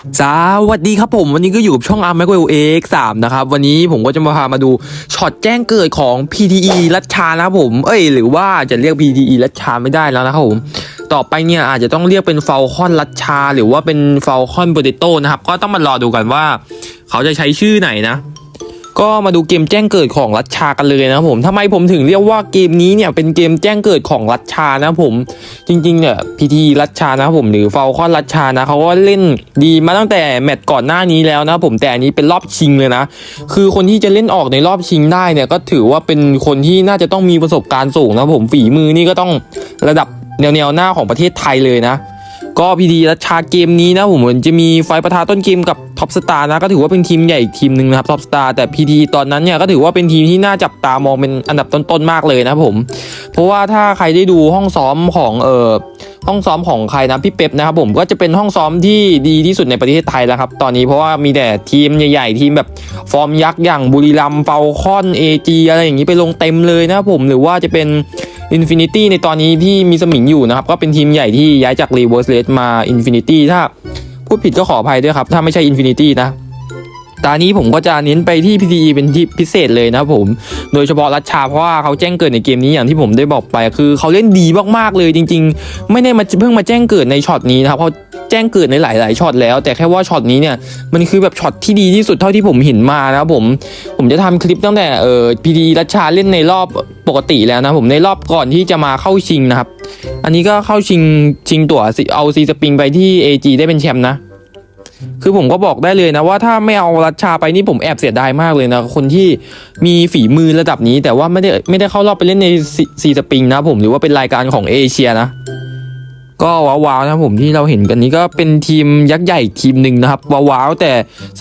สวัสดีครับผมวันนี้ก็อยู่กับช่องอาร์มแมกเวลเอ็กสามนะครับ วันนี้ผมก็จะมาพามาดูช็อตแจ้งเกิดของ PTE รัชชานะครับผม เอ้ย หรือว่าจะเรียก PTE รัชชาไม่ได้แล้วนะครับผม ต่อไปเนี่ยอาจจะต้องเรียกเป็นเฟลคอนรัชชา หรือว่าเป็นเฟลคอนโปเตโต้นะครับ ก็ต้องมารอดูกันว่า เขาจะใช้ชื่อไหนนะ ก็มาดูเกมแจ้งเกิดของรัชชากันเลยนะครับผมทำไมผมถึงเรียกว่าเกมนี้เนี่ยเป็นเกมแจ้งเกิดของรัชชานะผม จริงๆเนี่ยพีทีรัชชานะครับผมหรือฟลคอนรัชชานะเขาก็เล่นดีมาตั้งแต่แมตช์ก่อนหน้านี้แล้วนะผมแต่อันนี้เป็นรอบชิงเลยนะ คือคนที่จะเล่นออกในรอบชิงได้เนี่ยก็ถือว่าเป็นคนที่น่าจะต้องมีประสบการณ์สูงนะผมฝีมือนี่ก็ต้องระดับแนวแนวๆหน้าของประเทศไทยเลยนะ ก็พีดีรัชชาเกมนี้นะผมเหมือนจะมีไฟประทาต้นเกมกับท็อปสตาร์นะก็ถือว่าเป็นทีมใหญ่อีกทีมหนึ่งนะครับท็อปสตาร์แต่พีดีตอนนั้นเนี่ยก็ถือว่าเป็นทีมที่น่าจับตามองเป็นอันดับต้นๆมากเลยนะครับผม เพราะว่าถ้าใครได้ดูห้องซ้อมของเอ่อห้องซ้อมของใครนะพี่เป๊ปนะครับผมก็จะเป็นห้องซ้อมที่ดีที่สุดในประเทศไทยแล้วครับตอนนี้เพราะว่ามีแต่ทีมใหญ่ๆทีมแบบฟอร์มยักษ์อย่างบุรีรัมย์เฟลคอนเอจีอะไรอย่างนี้ไปลงเต็มเลยนะผมหรือว่าจะเป็น Infinity ในตอนนี้ที่มีสมิงอยู่นะครับ ก็เป็นทีมใหญ่ที่ย้ายจาก Reverse r a c e มา Infinity ถ้าพูดผิดก็ขออภัยด้วยครับ ถ้าไม่ใช่ Infinity นะตอนนี้ผมก็จะเน้นไปที่ PTE เป็นที่พิเศษเลยนะผม โดยเฉพาะรัชชาเพราะว่าเขาแจ้งเกิดในเกมนี้อย่างที่ผมได้บอกไป คือเขาเล่นดีมากๆเลยจริง ๆ ไม่ได้มาเพิ่งมาแจ้งเกิดในช็อตนี้นะครับเขา แจ้งเกิดในหลาย ๆช็อตแล้ว แต่แค่ว่าช็อตนี้เนี่ยมันคือแบบช็อตที่ดีที่สุดเท่าที่ผมเห็นมานะผมผมจะทำคลิปตั้งแต่เอ่อ PTE รัชชาเล่นในรอบปกติแล้วนะผมในรอบก่อนที่จะมาเข้าชิงนะครับ อันนี้ก็เข้าชิงชิงตั๋วเอาซีสปริงไปที่ AG ได้เป็นแชมป์นะคือผมก็บอกได้เลยนะว่าถ้าไม่เอารัชชาไปนี่ผมแอบเสียดายมากเลยนะคนที่มีฝีมือระดับนี้ แต่ว่าไม่ได้ไม่ได้เข้ารอบไปเล่นในซีสปริงนะผมหรือว่าเป็นรายการของเอเชียนะ ก็ว้าวๆนะผมที่เราเห็นกันนี้ก็เป็นทีมยักษ์ใหญ่ทีมหนึ่งนะครับว้าวๆแต่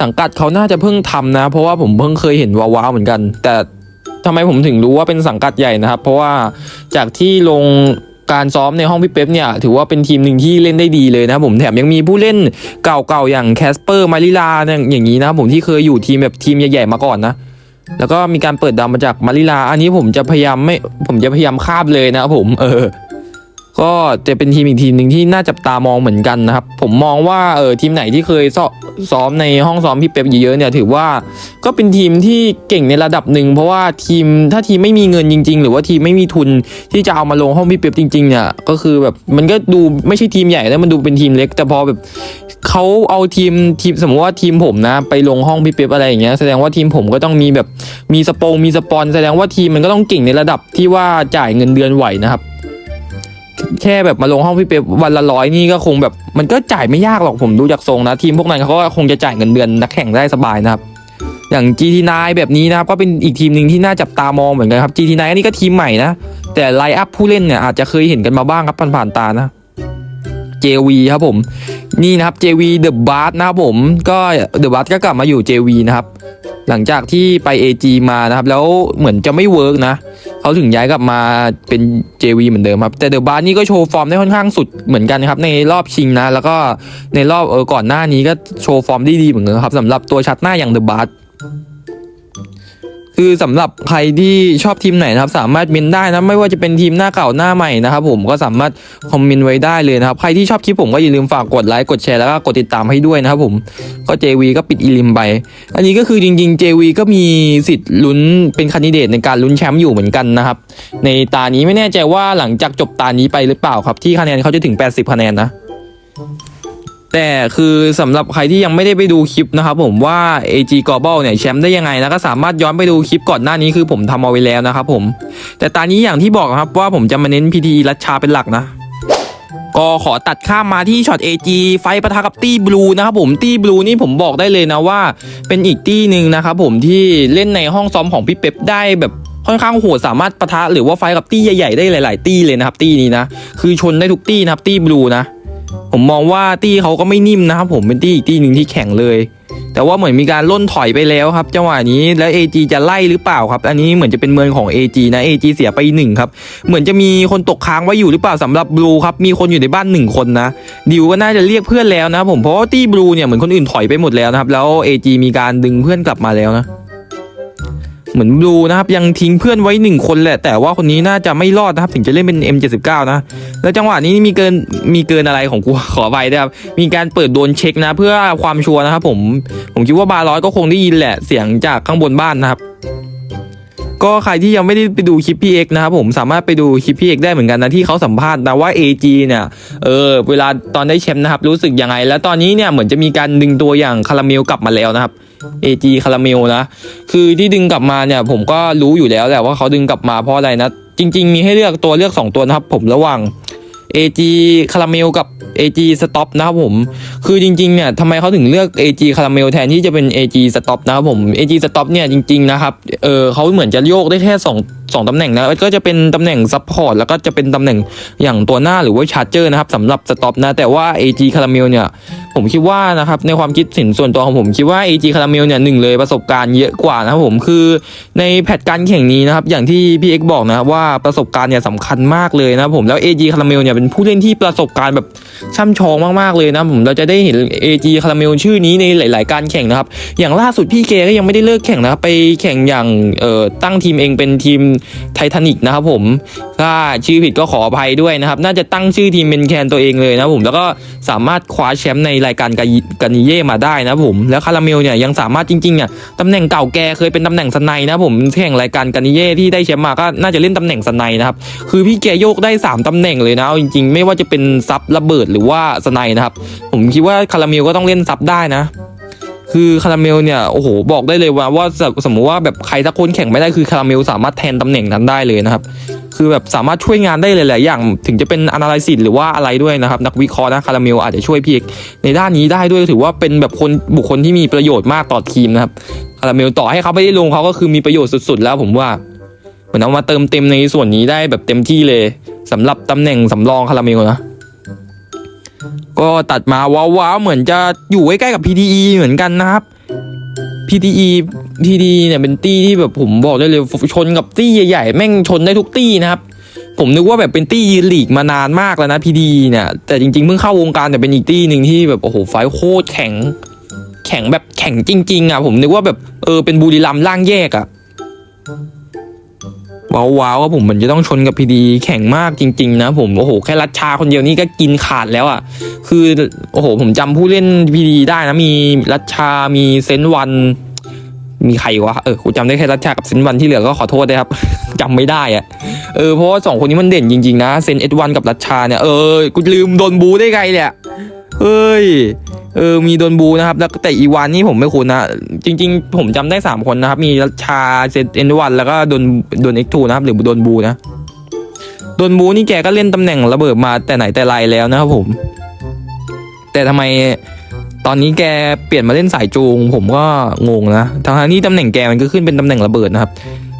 สังกัดเขาน่าจะเพิ่งทำนะ เพราะว่าผมเพิ่งเคยเห็นว้าวๆเหมือนกัน แต่ทำไมผมถึงรู้ว่าเป็นสังกัดใหญ่นะครับ เพราะว่าจากที่ลงการซ้อมในห้องพี่เป๊ปเนี่ย ถือว่าเป็นทีมหนึ่งที่เล่นได้ดีเลยนะผมแถมยังมีผู้เล่นเก่าๆอย่างแคสเปอร์มาริลาเนี่ยอย่างนี้นะผมที่เคยอยู่ทีมแบบทีมใหญ่ๆมาก่อนนะแล้วก็มีการเปิดดาวมาจากมาริลา อันนี้ผมจะพยายามไม่ผมจะพยายามคาบเลยนะผมเออ ก็จะเป็นทีมอีกทีมหนึ่งที่น่าจับตามองเหมือนกันนะครับ ผมมองว่าเออทีมไหนที่เคยซ้อมในห้องซ้อมพี่เป๊ปเยอะๆเนี่ยถือว่าก็เป็นทีมที่เก่งในระดับหนึ่งเพราะว่าทีมถ้าทีมไม่มีเงินจริง ๆ หรือว่าทีมไม่มีทุนที่จะเอามาลงห้องพี่เป๊ปจริงๆเนี่ยก็คือแบบมันก็ดูไม่ใช่ทีมใหญ่แล้วมันดูเป็นทีมเล็ก แต่พอแบบเขาเอาทีมทีมสมมติว่าทีมผมนะ ไปลงห้องพี่เป๊ปอะไรอย่างเงี้ยแสดงว่าทีมผมก็ต้องมีแบบมีสปงมีสปอน แสดงว่าทีมมันก็ต้องเก่งในระดับที่ว่าจ่ายเงินเดือนไหวนะครับ แค่แบบมาลงห้องพี่เป๊ปวันละร้อยนี่ก็คงแบบมันก็จ่ายไม่ยากหรอกผมดูจากทรงนะ ทีมพวกนั้นเขาก็คงจะจ่ายเงินเดือนนักแข่งได้สบายนะครับ อย่าง GT9 แบบนี้นะครับก็เป็นอีกทีมหนึ่งที่น่าจับตามองเหมือนกันครับ GT9 อันนี้ก็ทีมใหม่นะ แต่ไลน์อัพผู้เล่นเนี่ยอาจจะเคยเห็นกันมาบ้างครับผ่านๆตานะ JV ครับผม นี่นะครับ JV The b a r นะครับผมก็ The b a r ก็กลับมาอยู่ JV นะครับ หลังจากที่ไป AG มานะครับ แล้วเหมือนจะไม่เวิร์กนะเขาถึงย้ายกลับมาเป็น JV เหมือนเดิมครับ แต่เดอะบาร์นี่ก็โชว์ฟอร์มได้ค่อนข้างสุดเหมือนกันครับในรอบชิงนะ แล้วก็ในรอบเออก่อนหน้านี้ก็โชว์ฟอร์มได้ดีเหมือนกันครับสำหรับตัวชัดหน้าอย่างเดอะบาร์ คือสำหรับใครที่ชอบทีมไหนนะครับสามารถเมนได้นะไม่ว่าจะเป็นทีมหน้าเก่าหน้าใหม่นะครับผมก็สามารถคอมเมนต์ไว้ได้เลยนะครับใครที่ชอบคลิปผมก็อย่าลืมฝากกดไลค์กดแชร์แล้วก็กดติดตามให้ด้วยนะครับผมก็ JV ก็ปิดอีลิมไป อันนี้ก็คือจริงๆ JV ก็มีสิทธิ์ลุ้นเป็นคันดิเดตในการลุ้นแชมป์อยู่เหมือนกันนะครับในตานี้ไม่แน่ใจว่าหลังจากจบตานี้ไปหรือเปล่าครับที่คะแนนเขาจะถึง 80 คะแนนนะ แต่คือสำหรับใครที่ยังไม่ได้ไปดูคลิปนะครับผมว่า AG Global เนี่ยแชมป์ได้ยังไงนะก็สามารถย้อนไปดูคลิปก่อนหน้านี้คือผมทำเอาไว้แล้วนะครับผมแต่ตานี้อย่างที่บอกครับว่าผมจะมาเน้น PT รัชชาเป็นหลักนะก็ขอตัดข้ามมาที่ช็อต AG ไฟปะทะกับตี้บลูนะครับผมตี้บลูนี่ผมบอกได้เลยนะว่า เป็นอีกตี้หนึ่งนะครับผมที่เล่นในห้องซ้อมของพี่เป๊ปได้แบบค่อนข้างโหดสามารถปะทะหรือว่าไฟกับตี้ใหญ่ๆได้หลาย ๆ ตี้เลยนะครับตี้นี้นะคือชนได้ทุกตี้นะครับตี้บลูนะ ผมมองว่าตี้เขาก็ไม่นิ่มนะครับผมเป็นตี้อีกตี้หนึ่งที่แข็งเลย แต่ว่าเหมือนมีการล่นถอยไปแล้วครับจังหวะนี้แล้ว AG จะไล่หรือเปล่าครับ อันนี้เหมือนจะเป็นเมืองของ AG นะ AG เสียไปหนึ่งครับ เหมือนจะมีคนตกค้างไว้อยู่หรือเปล่าสำหรับบลูครับมีคนอยู่ในบ้านหนึ่งคนนะดิวก็น่าจะเรียกเพื่อนแล้วนะผมเพราะว่าตี้บลูเนี่ยเหมือนคนอื่นถอยไปหมดแล้วนะครับแล้ว AG มีการดึงเพื่อนกลับมาแล้วนะ เหมือนบลูนะครับยังทิ้งเพื่อนไว้หนึ่งคนแหละ แต่ว่าคนนี้น่าจะไม่รอดนะครับถึงจะเล่นเป็น M79 นะ แล้วจังหวะนี้มีเกินมีเกินอะไรของกูขอไปด้วยครับมีการเปิดโดนเช็คนะ เพื่อความชัวร์นะครับผมผมคิดว่าบาร้อยก็คงได้ยินแหละเสียงจากข้างบนบ้านนะครับก็ใครที่ยังไม่ได้ไปดูคลิปพี่เอกนะครับผมสามารถไปดูคลิปพี่เอกได้เหมือนกันนะที่เขาสัมภาษณ์นะว่า AG เนี่ยเออเวลาตอนได้แชมป์นะครับรู้สึกยังไง แล้วตอนนี้เนี่ยเหมือนจะมีการดึงตัวอย่างคาราเมลกลับมาแล้วนะครับ AG คาราเมลนะ คือที่ดึงกลับมาเนี่ยผมก็รู้อยู่แล้วแหละว่าเขาดึงกลับมาเพราะอะไรนะ จริง ๆ มีให้เลือกตัวเลือก 2 ตัวนะครับ ผมระหว่าง AG คาราเมลกับ AG Stop นะครับผม คือจริงๆเนี่ยทำไมเขาถึงเลือก AG คาราเมลแทนที่จะเป็น AG Stop นะครับผม AG Stop เนี่ยจริงๆนะครับ เออเขาเหมือนจะโยกได้แค่2 2ตำแหน่งนะก็จะเป็นตำแหน่งซัพพอร์ตแล้วก็จะเป็นตำแหน่งอย่างตัวหน้าหรือว่าชาร์เจอร์นะครับสำหรับสต็อปนะแต่ว่า AG คาราเมลเนี่ย ผมคิดว่านะครับในความคิดเห็นส่วนตัวของผมคิดว่า AG คาราเมลเนี่ยหนึ่งเลยประสบการณ์เยอะกว่านะครับผมคือในแพทการแข่งนี้นะครับอย่างที่พี่เอ็กบอกนะครับว่าประสบการณ์เนี่ยสำคัญมากเลยนะครับผมแล้ว AG คาราเมลเนี่ยเป็นผู้เล่นที่ประสบการณ์แบบช่ำชองมากๆเลยนะผมเราจะได้เห็น AG คาราเมลชื่อนี้ในหลาย ๆ การแข่งนะครับอย่างล่าสุดพี่เคก็ยังไม่ได้เลิกแข่งนะครับไปแข่งอย่างเอ่อตั้งทีมเองเป็นทีมไททานิกนะครับผมถ้าชื่อผิดก็ขออภัยด้วยนะครับน่าจะตั้งชื่อทีมเป็นแคนตัวเองเลยนะผมแล้วก็สามารถคว้าแชมป์ในรายการกากานิเย่มาได้นะผมแล้วคาราเมลเนี่ยยังสามารถจริงๆเนี่ยตำแหน่งเก่าแกเคยเป็นตำแหน่งสไนนะผมแข่งรายการกานิเย่ที่ได้แชมป์มาก็น่าจะเล่นตำแหน่งสไนนะครับคือพี่แกโยกได้สามตำแหน่งเลยนะจริงๆ ไม่ว่าจะเป็นซับระเบิดหรือว่าสไนนะครับผมคิดว่าคาราเมลก็ต้องเล่นซับได้นะคือคาราเมลเนี่ยโอ้โหบอกได้เลยว่าว่าสสมมุติว่าแบบใครสักคนแข่งไม่ได้คือคาราเมลสามารถแทนตำแหน่งนั้นได้เลยนะครับ คือแบบสามารถช่วยงานได้หลายๆอย่าง ถึงจะเป็น analysis หรือว่าอะไรด้วยนะครับนักวิเคราะห์นะคาราเมลอาจจะช่วยพี่เอกในด้านนี้ได้ด้วยถือว่าเป็นแบบคนบุคคลที่มีประโยชน์มากต่อทีมนะครับคาราเมลต่อให้เขาไม่ได้ลงเขาก็คือมีประโยชน์สุด ๆ แล้วผมว่าเหมือนเอามาเติมเต็มในส่วนนี้ได้แบบเต็มที่เลยสำหรับตำแหน่งสำรองคาราเมลนะก็ตัดมาว้าวๆเหมือนจะอยู่ใกล้ๆกับ PTE เหมือนกันนะครับ PTE PDE เนี่ยเป็นตี้ที่แบบผมบอกได้เลยชนกับตี้ใหญ่ๆ แม่งชนได้ทุกตี้นะครับ ผมนึกว่าแบบเป็นตี้ยืนลีกมานานมากแล้วนะ PDE เนี่ยแต่จริงๆเพิ่งเข้าวงการแต่เป็นอีกตี้หนึ่งที่แบบโอ้โหไฟโคตรแข็ง แข็งแบบแข็งจริง ๆอะผมนึกว่าแบบเออเป็นบุรีรัมย์ล่างแยกอะ ว้าวๆว่าผมเหมือนจะต้องชนกับพีดีแข่งมากจริง ๆ นะผมโอ้โหแค่รัดชาคนเดียวนี่ก็กินขาดแล้วอะคือโอ้โห ผมจำผู้เล่นพีดีได้นะมีรัชชา มีเซนวัน มีใครวะเออกูจำได้แค่รัชชากับเซนวันที่เหลือก็ขอโทษด้วยครับจำไม่ได้อะเออเพราะว่าสองคนนี้มันเด่นจริง ๆ นะเซนเอ็ดวันกับรัชชาเนี่ยเออกูลืมโดนบูได้ไงเนี่ยเอ้ย เออมีโดนบูนะครับแล้วแต่อีวานนี่ผมไม่คุ้นนะ จริง ๆ ผมจำได้สามคนนะครับ มีชาเซนเอ็นวันแล้วก็โดนโดนเอ็กทูนะครับ หรือโดนบูนะโดนบูนี่แกก็เล่นตำแหน่งระเบิดมาแต่ไหนแต่ไรแล้วนะครับผม แต่ทำไมตอนนี้แกเปลี่ยนมาเล่นสายจูง ผมก็งงนะทั้งๆที่ตำแหน่งแกมันก็ขึ้นเป็นตำแหน่งระเบิดนะครับ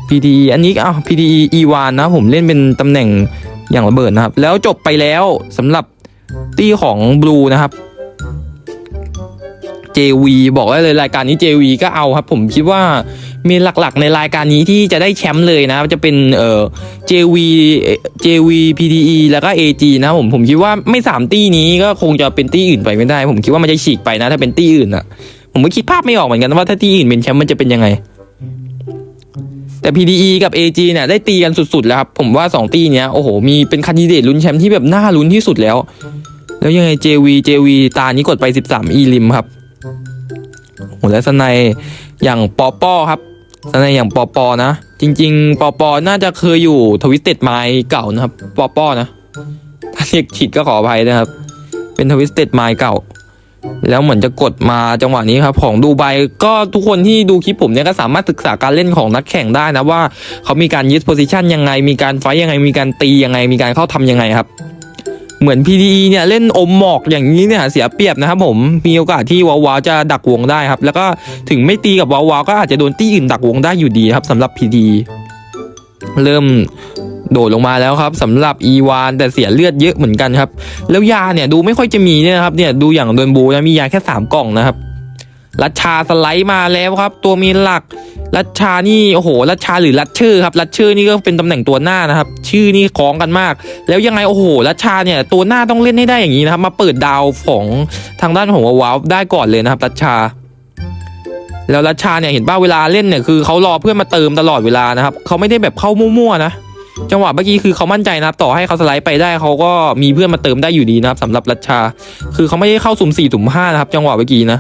PD อันนี้อ้าว PD อีวานนะผมเล่นเป็นตำแหน่งอย่างระเบิดนะครับ แล้วจบไปแล้วสำหรับตี้ของบลูนะครับ JV บอกได้เลยรายการนี้ JV ก็เอาครับ ผมคิดว่าเมนหลักๆ ในรายการนี้ที่จะได้แชมป์เลยนะจะเป็นเอ่อ JV JV PTE แล้วก็ AG นะผมผมคิดว่าไม่สามตี้นี้ก็คงจะเป็นตี้อื่นไปไม่ได้ ผมคิดว่ามันจะฉีกไปนะ ถ้าเป็นตี้อื่นอะผมก็คิดภาพไม่ออกเหมือนกันว่าถ้าตี้อื่นเป็นแชมป์มันจะเป็นยังไง แต่ PDE กับ AG เนี่ยได้ตีกันสุดๆแล้วครับผมว่าสองตีเนี้ยโอ้โหมีเป็นคันดิเดตลุ้นแชมป์ที่แบบน่าลุ้นที่สุดแล้วแล้วยังไง JV JV ตานี้กดไป 13 อีลิมครับ โหและสไนยอย่างปอปอครับสไนยอย่างปอปอนะ จริง ๆปอปอน่าจะเคยอยู่ทวิสเต็ดไมเก่านะครับปอปอนะ ถ้าเรียกผิดก็ขออภัยนะครับ เป็นทวิสเต็ดไมเก่า แล้วเหมือนจะกดมาจังหวะนี้ครับ ของดูไบก็ทุกคนที่ดูคลิปผมเนี่ยก็สามารถศึกษาการเล่นของนักแข่งได้นะว่าเขามีการยึดโพซิชันยังไง มีการไฟยังไง มีการตียังไง มีการเข้าทำยังไงครับ เหมือน PDE เนี่ยเล่นอมหมอกอย่างนี้เนี่ยเสียเปรียบนะครับผมมีโอกาสที่วาวาจะดักวงได้ครับแล้วก็ถึงไม่ตีกับวาวาก็อาจจะโดนตีอื่นดักวงได้อยู่ดีครับสำหรับ PDE เริ่มโดดลงมาแล้วครับสำหรับอีวานแต่เสียเลือดเยอะเหมือนกันครับ แล้วยาเนี่ยดูไม่ค่อยจะมีเนี่ยนะครับเนี่ยดูอย่างโดนบูนะมียาแค่สามกล่องนะครับ รัชชาสไลด์มาแล้วครับ ตัวมีหลักรัชชานี่โอ้โหรัชชาหรือรัชชื่อครับรัชชื่อนี่ก็เป็นตำแหน่งตัวหน้านะครับ ชื่อนี่คล้องกันมาก แล้วยังไงโอ้โหรัชชาเนี่ยตัวหน้าต้องเล่นให้ได้อย่างนี้นะครับ มาเปิดดาวของทางด้านของวาวได้ก่อนเลยนะครับรัชชา แล้วรัชชาเนี่ยเห็นป้าเวลาเล่นเนี่ยคือเขารอเพื่อนมาเติมตลอดเวลานะครับเขาไม่ได้แบบเข้ามั่วๆนะจังหวะเมื่อกี้คือเขามั่นใจนะครับต่อให้เขาสไลด์ไปได้เขาก็มีเพื่อนมาเติมได้อยู่ดีนะครับสำหรับรัชชา คือเขาไม่ได้เข้าสุ่มสี่สุ่มห้านะครับ จังหวะเมื่อกี้นะ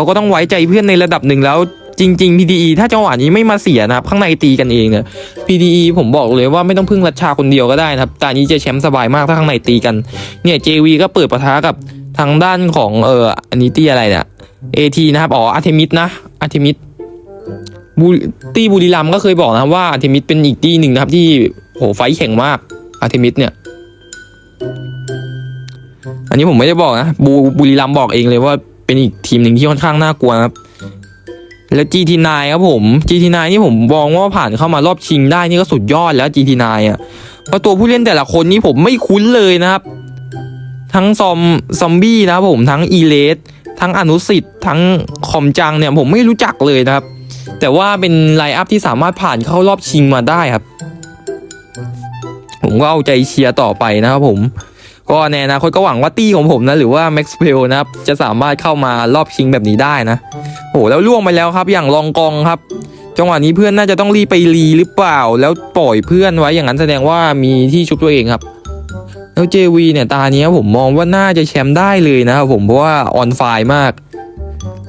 เขาก็ต้องไว้ใจเพื่อนในระดับหนึ่งแล้วจริง ๆ PDE ถ้าจังหวะนี้ไม่มาเสียนะครับ ข้างในตีกันเองเนี่ย PDE ผมบอกเลยว่าไม่ต้องพึ่งรัชชาคนเดียวก็ได้นะครับตอนนี้จะแชมป์สบายมากถ้าข้างในตีกัน เนี่ย JV ก็เปิดปะทะกับทางด้านของเอออันนี้ตีอะไรเนี่ย AT นะครับ อ๋ออาร์เทมิสนะอาร์เทมิสบูตีบุรีรัมก็เคยบอกนะว่าอาร์เทมิสเป็นอีกตีหนึ่งนะครับที่โหไฟแข่งมากอาร์เทมิสเนี่ย อันนี้ผมไม่ได้บอกนะบูบุรีรัมบอกเองเลยว่า เป็นอีกทีมหนึ่งที่ค่อนข้างน่ากลัวครับ แล้ว GT9 ครับผม GT9 นี่ผมมองว่าผ่านเข้ามารอบชิงได้นี่ก็สุดยอดแล้ว GT9 อะเพราะตัวผู้เล่นแต่ละคนนี่ผมไม่คุ้นเลยนะครับ ทั้งซอมซอมบี้นะครับผมทั้งอีเลสทั้งอนุสิทธิ์ทั้งคอมจังเนี่ยผมไม่รู้จักเลยนะครับ แต่ว่าเป็นไลน์อัพที่สามารถผ่านเข้ารอบชิงมาได้ครับ ผมก็เอาใจเชียร์ต่อไปนะครับผม ก็ในอนาคตก็หวังว่าตี้ของผมนะหรือว่าแม็กซ์เพลนะครับจะสามารถเข้ามารอบชิงแบบนี้ได้นะโหแล้วล่วงไปแล้วครับอย่างลองกองครับ จังหวะนี้เพื่อนน่าจะต้องรีบไปรีหรือเปล่า แล้วปล่อยเพื่อนไว้อย่างนั้นแสดงว่ามีที่ชุบตัวเองครับแล้ว JV เนี่ยตาเนี้ยผมมองว่าน่าจะแชมป์ได้เลยนะครับผมเพราะว่าออนไฟมาก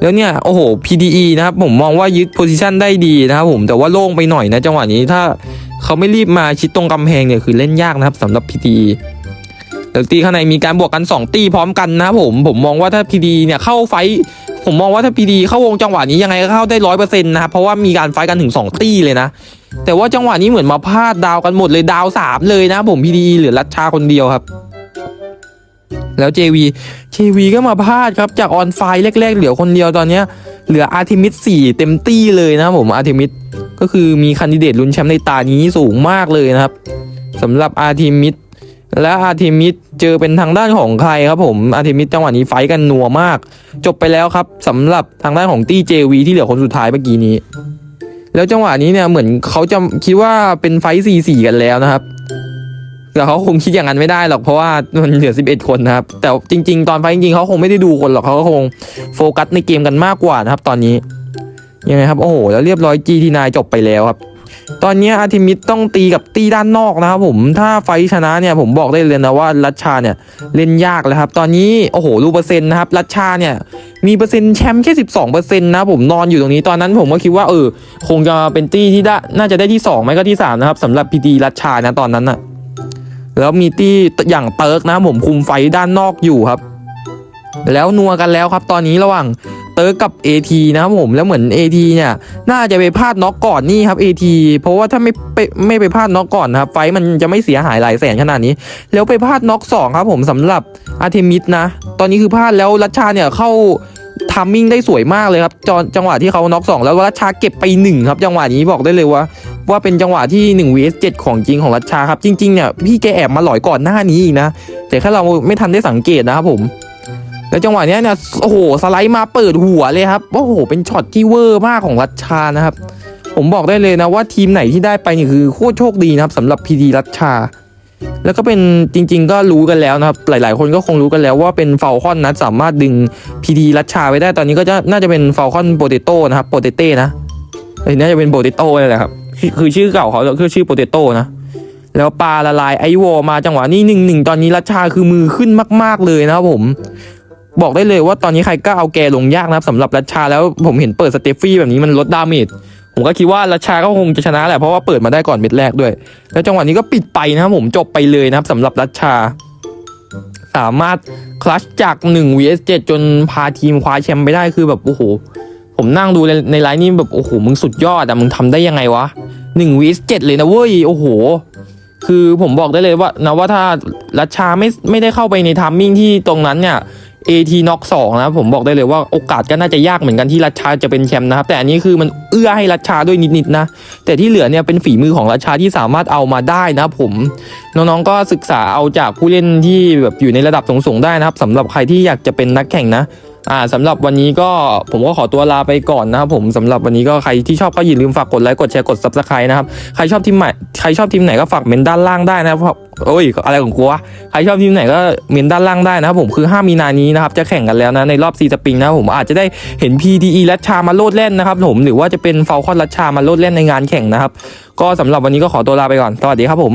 แล้วเนี่ยโอ้โห PDE นะครับผมมองว่ายึดโพซิชันได้ดีนะครับผมแต่ว่าโล่งไปหน่อยนะ จังหวะนี้ถ้าเขาไม่รีบมาชิดตรงกำแพงเนี่ยคือเล่นยากนะครับสำหรับ PDE แล้วตีข้างในมีการบวกกัน 2 ตีพร้อมกันนะครับผมผมมองว่าถ้า PD เนี่ยเข้าไฟผมมองว่าถ้า PD เข้าวงจังหวะนี้ยังไงก็เข้าได้ร้อยเปอร์เซ็นต์นะครับเพราะว่ามีการไฟกันถึง 2 ตีเลยนะ แต่ว่าจังหวะนี้เหมือนมาพลาดดาวกันหมดเลยดาวสามเลยนะผม PD เหลือรัชชาคนเดียวครับ แล้ว JV JV ก็มาพลาดครับจากออนไฟแรกๆเหลือคนเดียวตอนเนี้ยเหลืออาร์ทิมิสสี่เต็มตี้เลยนะครับผมอาร์ทิมิสก็คือมีคันดิเดตลุ้นแชมป์ในตานี้สูงมากเลยนะครับสำหรับอาร์ทิมิส และอาร์เทมิสเจอเป็นทางด้านของใครครับผมอาร์เทมิสจังหวะนี้ไฟกันนัวมาก จบไปแล้วครับสำหรับทางด้านของตี้เจวีที่เหลือคนสุดท้ายเมื่อกี้นี้ แล้วจังหวะนี้เนี่ยเหมือนเขาจะคิดว่าเป็นไฟสี่สี่กันแล้วนะครับแต่เขาคงคิดอย่างนั้นไม่ได้หรอกเพราะว่ามันเหลือ 11 คนนะครับ แต่จริง ๆ ตอนไฟจริงๆเขาคงไม่ได้ดูคนหรอกเขาก็คงโฟกัสในเกมกันมากกว่านะครับ ตอนนี้ยังไงครับโอ้โหแล้วเรียบร้อย GT9 จบไปแล้วครับ ตอนนี้อาทิมิสต้องตีกับตีด้านนอกนะครับผมถ้าไฟชนะเนี่ยผมบอกได้เลยนะว่ารัชชาเนี่ยเล่นยากแล้วครับ ตอนนี้โอ้โหดูเปอร์เซ็นต์นะครับรัชชาเนี่ยมีเปอร์เซ็นต์แชมป์แค่สิบสองเปอร์เซ็นต์นะผมนอนอยู่ตรงนี้ตอนนั้นผมก็คิดว่าเออคงจะเป็นตีที่ได้น่าจะได้ที่สองไม่ก็ที่สามนะครับสำหรับพีดีรัชชานะตอนนั้นน่ะแล้วมีตี้อย่างเติร์กนะผมคุมไฟด้านนอกอยู่ครับ แล้วนัวกันแล้วครับตอนนี้ระหว่าง ติร์กกับ AT นะครับผมแล้วเหมือน AT เนี่ยน่าจะไปพลาดน็อกก่อนนี่ครับ AT เพราะว่าถ้าไม่ไปไม่ไปพลาดน็อกก่อนนะครับไฟมันจะไม่เสียหายหลายแสนขนาดนี้ แล้วไปพลาดน็อกสองครับผมสำหรับอาร์เทมิสนะ ตอนนี้คือพลาดแล้วรัชชาเนี่ยเข้าทามมิ่งได้สวยมากเลยครับจจังหวะที่เขาน็อกสองแล้วรัชชาเก็บไปหนึ่งครับจังหวะนี้บอกได้เลยว่า ว่าเป็นจังหวะที่1 vs 7ของจริงของรัชชาครับจริงๆเนี่ยพี่แกแอบมาหลอยก่อนหน้านี้อีกนะแต่แค่เราไม่ทันได้สังเกตนะครับผม แล้วจังหวะนี้เนี่ยโอ้โหสไลด์มาเปิดหัวเลยครับโอ้โหเป็นช็อตที่เวอร์มากของรัชชานะครับ ผมบอกได้เลยนะว่าทีมไหนที่ได้ไปนี่คือโคตรโชคดีนะครับสำหรับพีดีรัชชา แล้วก็เป็นจริง ๆ ก็รู้กันแล้วนะครับ หลาย ๆ คนก็คงรู้กันแล้วว่าเป็นเฟลคอนนะสามารถดึงพีดีรัชชาไว้ได้ตอนนี้ก็จะน่าจะเป็นเฟลคอนโปเตโต้นะครับโปเตเต้นะเอ้น่าจะเป็นโปเตโต้นี่แหละครับคือคือชื่อเก่าเขาคือชื่อโปเตโต้นะแล้วปลาละลายไอวอมาจังหวะนี้หนึ่งหนึ่งตอนนี้รัชชาคือมือขึ้นมาก ๆเลยนะครับผม บอกได้เลยว่าตอนนี้ใครก็เอาแกลงยากนะครับสำหรับรัชชาแล้วผมเห็นเปิดสเตฟฟี่แบบนี้มันลดดาเมจผมก็คิดว่ารัชชาก็คงจะชนะแหละเพราะว่าเปิดมาได้ก่อนเม็ดแรกด้วย แล้วจังหวะนี้ก็ปิดไปนะครับผมจบไปเลยนะครับสำหรับรัชชา สามารถคลัชจาก 1 vs 7 จนพาทีมคว้าแชมป์ไปได้คือแบบโอ้โห ผมนั่งดูในไลน์นี่แบบโอ้โหมึงสุดยอดอะมึงทำได้ยังไงวะ1 vs 7 เลยนะเว้ยโอ้โหคือผมบอกได้เลยว่านะว่าถ้ารัชชาไม่ไม่ได้เข้าไปในทามมิ่งที่ตรงนั้นเนี่ย AT น็อกสองนะผมบอกได้เลยว่าโอกาสก็น่าจะยากเหมือนกันที่รัชชาจะเป็นแชมป์นะครับแต่อันนี้คือมันเอื้อให้รัชชาด้วยนิดๆนะ แต่ที่เหลือเนี่ยเป็นฝีมือของรัชชาที่สามารถเอามาได้นะผมน้องๆก็ศึกษาเอาจากผู้เล่นที่แบบอยู่ในระดับสูงๆได้นะครับสำหรับใครที่อยากจะเป็นนักแข่งนะอ่าสำหรับวันนี้ก็ผมก็ขอตัวลาไปก่อนนะครับผมสำหรับวันนี้ก็ใครที่ชอบก็อย่าลืมฝากกดไลค์กดแชร์กด subscribe นะครับใครชอบทีมไหนใครชอบทีมไหนก็ฝากเมนด้านล่างได้นะครับ โอ้ยอะไรของกูวะใครชอบทีมไหนก็เมนด้านล่างได้นะครับผมคือ 5 มีนานี้นะครับจะแข่งกันแล้วนะในรอบซีสปริงนะผมอาจจะได้เห็น PDE รัชชามาโลดเล่นนะครับผมหรือว่าจะเป็นฟลคอนรัชชามาโลดเล่นในงานแข่งนะครับก็สำหรับวันนี้ก็ขอตัวลาไปก่อนสวัสดีครับผม